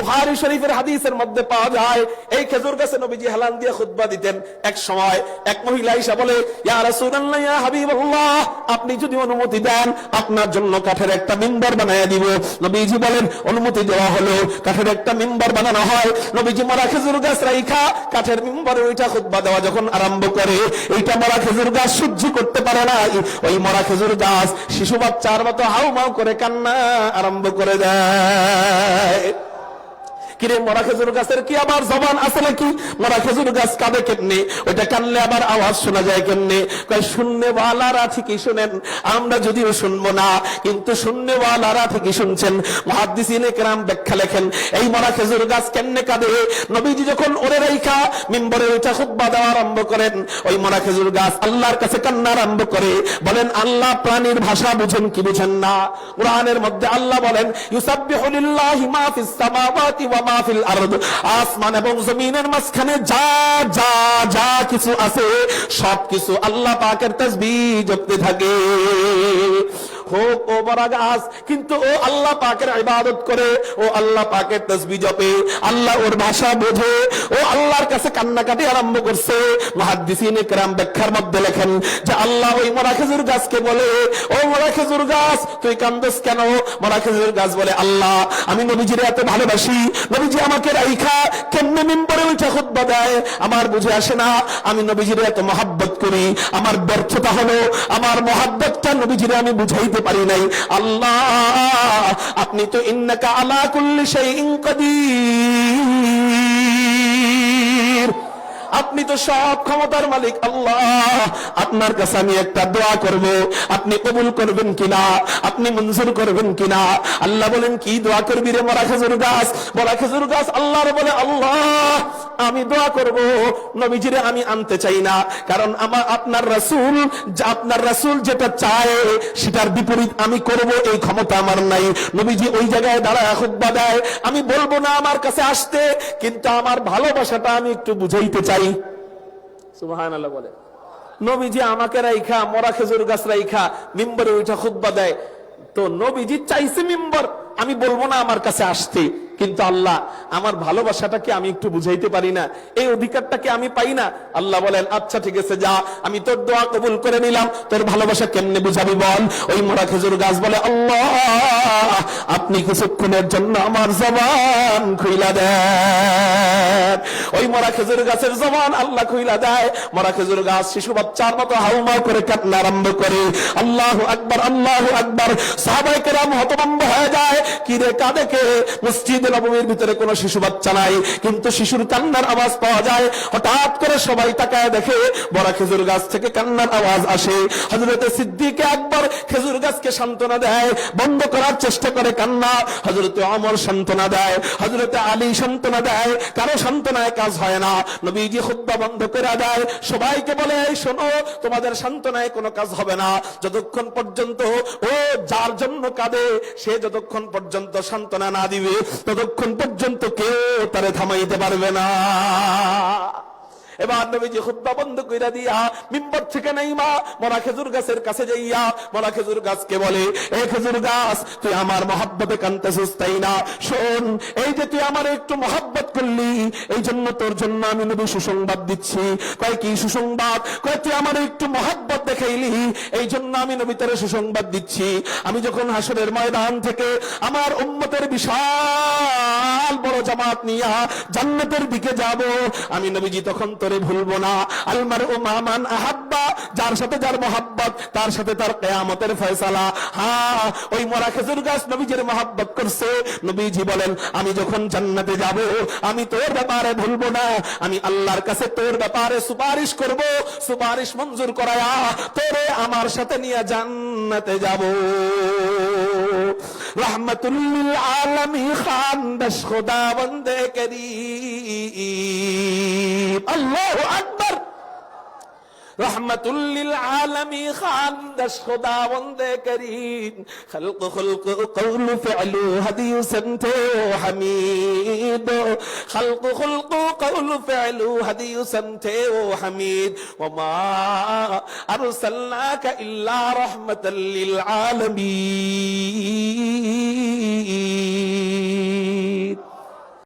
বুহারি শরীফের হাদিসের মধ্যে পাওয়া যায়, এই খেজুর গাছে নবীজি হেলান দিয়ে খুতবা দিতেন। এক সময় এক মহিলা ইসা বলে, ইয়া রাসূলুল্লাহ, ইয়া হাবিবাল্লাহ, আপনি যদি অনুমতি দেন, আপনার জন্য কাঠের একটা মিম্বার বানায় দিব। নবীজি বলেন, অনুমতি দেওয়া হলো, কাঠের একটা মিম্বার বানানো হয়। নবীজি মরা খেজুর গাছ রাইখা, কাঠের মিম্বারে ওইটা খুতবা দেওয়া যখন আরম্ভ করে, এইটা মরা খেজুর গাছ সহ্য করতে পারে না ওই মরা খেজুর গাছ শিশু বাচ্চার মতো হাউ মাউ করে কান্না আরম্ভ করে দেয়। কিরে মরা খেজুর গাছের কি আবার জবান আছে নাকি? মরা খেজুর গাছ কাঁদে কেমনে? ওইটা কানলে আবার আওয়াজ শোনা যায় কেমনে? ঠিকই আমরা যদিও শুনব না। কিন্তু শূন্যওয়ালারা ঠিকই শুনছেন। মহাদ্দিসিনে কেরাম ব্যাখ্যা লেখেন, এই মরা খেজুর গাছ কেমনে কাঁদে? নবীজি যখন ওরে রেখা মিম্বরে ওইটা খুতবা দেওয়া আরম্ভ করেন, ওই মরা খেজুর গাছ আল্লাহর কাছে কান্না আরম্ভ করে। বলেন, আল্লাহ প্রাণীর ভাষা বুঝেন কি বুঝেন না? কোরআনের মধ্যে আল্লাহ বলেন, ইউসাব্বিহু লিল্লাহি মা ফিস সামাওয়াতি ওয়া মা ফিল আরদ, আসমান এবং জমিনের মাঝখানে যা যা যা কিছু আছে সব কিছু আল্লাহ পাকের তাসবিহ জপতে থাকে। হোক ও বড় গাছ কিন্তু ও আল্লাহ পাকের ইবাদত করে, ও আল্লাহ পাকের তসবি জপে, আল্লাহ ওর ভাষা বোঝে, ও আল্লাহর কাছে কান্নাকাটি আরম্ভ করছে। মহাদ্দিসিন একরাম ব্যাখ্যার মধ্যে লেখেন যে আল্লাহ ওই মরা খেজুর গাছকে বলে, ও মরা খেজুর গাছ, তুই কান্দস কেন? মরা খেজুর গাছ বলে, আল্লাহ, আমি নবীজিরে এত ভালোবাসি। নবীজি আমাকে রাইখা কেমনে মিম্বরে উঠে খুতবা দেয়? আমার বুঝে আসে না, আমি নবীজিরে এত মহাব্বত করি। আমার ব্যর্থতা হলো, আমার মহাব্বতটা নবীজিরে আমি বুঝাইতে পারি নাই। আল্লাহ, আপনি তো ইন্নাকা আলা কুল্লি শাইইন কাদির। আপনি তো সব ক্ষমতার মালিক, আল্লাহ। আপনার কাছে আমি একটা দোয়া করব। আপনি কবুল করবেন কিনা? আপনি মঞ্জুর করবেন কিনা? আল্লাহ বলেন, কি দোয়া করবি রে মরা খেজুর গাছ? মরা খেজুর গাছ আল্লাহর বলে, আল্লাহ আমি দোয়া করব নবীজিরে আমি আনতে চাই না। কারণ আমার আপনার রাসূল আপনার রাসূল যেটা চায় সেটার বিপরীত আমি করব এই ক্ষমতা আমার নাই। নবীজি ওই জায়গায় দাঁড়ায় খুতবা দেয়। আমি বলব না আমার কাছে আসতে কিন্তু আমার ভালোবাসাটা আমি একটু বুঝাইতে চাই। সুবহানাল্লাহ বলে নবীজি আমাকে রাইখা মরা খেজুর গাছ রাইখা মিম্বরে ওইটা খুতবা দেয়। তো নবীজি চাইছে মিম্বর আমি বলব না আমার কাছে আসতে। কিন্তু আল্লাহ, আমার ভালোবাসাটাকে আমি একটু বুঝাইতে পারি না। এই অধিকারটাকে আমি পাই না। আল্লাহ বলেন আচ্ছা ঠিক আছে, যা, আমি তোর দোয়া কবুল করে নিলাম। তোর ভালোবাসা কেমনে বুঝাবি বল? ওই মরা খেজুর গাছ বলে, আল্লাহ, আপনি কিছুক্ষণের জন্য আমার জবান খুইলা দেন। ওই মরা খেজুর গাছের জবান আল্লাহ খুইলা দেয়। মরা খেজুর গাছ শিশু বাচ্চার মতো হাউমাউ করে কান্না আরম্ভ করে, আল্লাহ আকবার আল্লাহ আকবার। সাহাবাই কেরাম হতভম্ব হয়ে যায়। কি রে, কাঁদে কে? মসজিদে নবমীর ভিতরে কোনো শিশু বাচ্চা নাই, কিন্তু শিশুর কান্নার আওয়াজ পাওয়া যায়। হঠাৎ করে সবাই তাকায় দেখে বড় খেজুর গাছ থেকে কান্নার আওয়াজ আসে। হজরতে সিদ্দিকে একবার খেজুর গাছকে সান্ত্বনা দেয়, বন্ধ করার চেষ্টা করে কান্না। হজরতে অমর সান্ত্বনা দেয় হজরতে আলী সান্ত্বনা দেয়, কারও সান্ত্বনায় কাজ হয় না। নবীজি খুদ্া বন্ধ করে দেয়, সবাইকে বলে শোনো, তোমাদের সান্ত্বনায় কোনো কাজ হবে না। যতক্ষণ পর্যন্ত ও যার জন্য কাঁদে, সে যতক্ষণ পর্যন্ত সান্ত্বনা না দিবে ততক্ষণ পর্যন্ত কেউ তারে থামাইতে পারবে না। এবার নবীজি খুদ্া বন্ধ কইরা দিয়া, মিম্বর থেকে নাই মা মরা খেজুর গাছের কাছে যাইয়া, মরা খেজুর গাছকে বলে, এ খেজুর গাছ, তুই আমার মহাব্বতে কানতেছিস, তাই না? শোন, এই যে তুই আমার একটু মহাব্বত করলি, এই জন্য তোর জন্য আমি নবী সুসংবাদ দিচ্ছি। কয়, কি সুসংবাদ? কয়, তুই আমার একটু মহাব্বত দেখাইলি, এই জন্য আমি নবী তোর সুসংবাদ দিচ্ছি। আমি যখন হাসরের ময়দান থেকে আমার উম্মতের বিশাল বড় জামাত নিয়া জান্নাতের দিকে যাব, আমি নবীজি তখন তোরে ভুলবো না। আলমার ও মামান আহাব্বা, যার সাথে যার মোহাব্বত, তার সাথে তার কেয়ামতের ফয়সালা। হ্যাঁ ওই মরা খেজুর গাছ নবীজির মোহাব্বত করছে। নবীজি বলেন, আমি যখন জান্নাতে যাব, আমি তোর ব্যাপারে ভুলবো না। আমি আল্লাহর কাছে তোর ব্যাপারে সুপারিশ করব। সুপারিশ মঞ্জুর করায়া তোরে আমার সাথে নিয়ে জান্নাতে যাব। রহমতুল্লিল আলমী খান দশ খোদা বন্দে করিম আল্লাহ আকবর রহমতুল্লিল আলমী খান দশ খোদা বন্দে করিম খলক খলক কৌল ফেলু হাদিউ সন্থে হামিদ খলক খলক কৌল ফেলু হাদিউ সন্থে ও হামিদ ওমা أرسلناك إلا رحمة للعالمين